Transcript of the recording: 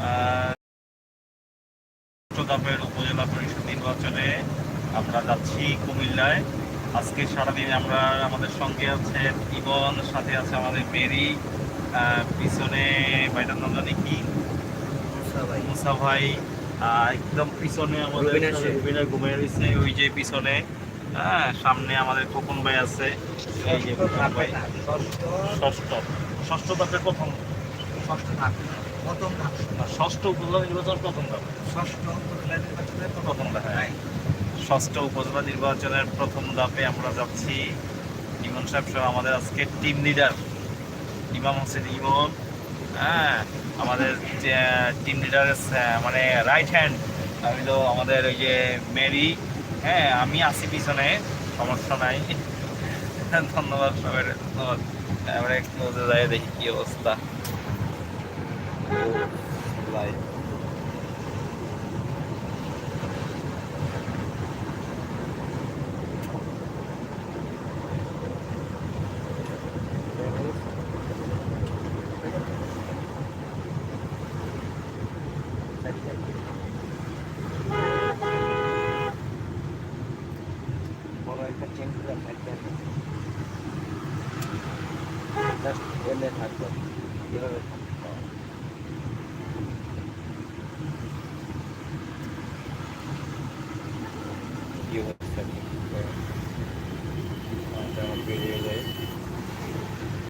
আহ, চোদ্দাপের উপজেলা পরিষদ নির্বাচনে আমরা যাচ্ছি কুমিল্লায়। আজকে সারাদিন আমরা আমাদের সঙ্গে আছে ইবন সাথে আছে আমাদের মেরি পিছনে বাইটার নাম জানি কি? মুসা ভাই। একদম পিছনে আমাদের রুবিনা ঘুমিয়ে রয়েছে ওই যে পিছনে। হ্যাঁ সামনে আমাদের খোকন ভাই আছে। এই যে খোকন ভাই। ষষ্ঠ ষষ্ঠ। ধাপের প্রথম। ষষ্ঠ ধাপ। প্রথম ধাপ। ষষ্ঠ উপজেলা নির্বাচন প্রথম ধাপ। ষষ্ঠ উপজেলা নির্বাচনের প্রথম ধাপ। ষষ্ঠ উপজেলা নির্বাচনের প্রথম ধাপে আমরা যাচ্ছি ইমন সাহেব সহ আমাদের আজকে টিম লিডার ইমাম হোসেন ইমন। হ্যাঁ আমাদের যে টিম লিডারের মানে রাইট হ্যান্ড আমি তো আমাদের ওই যে মেরি হ্যাঁ আমি আছি পিছনে সমস্যা নাই। ধন্যবাদ সবাই ধন্যবাদ। এবারে যাই দেখি কি অবস্থা। লাইভ বড় একটা চেন করে থাকবে জাস্ট এনে থাকবে এভাবে yung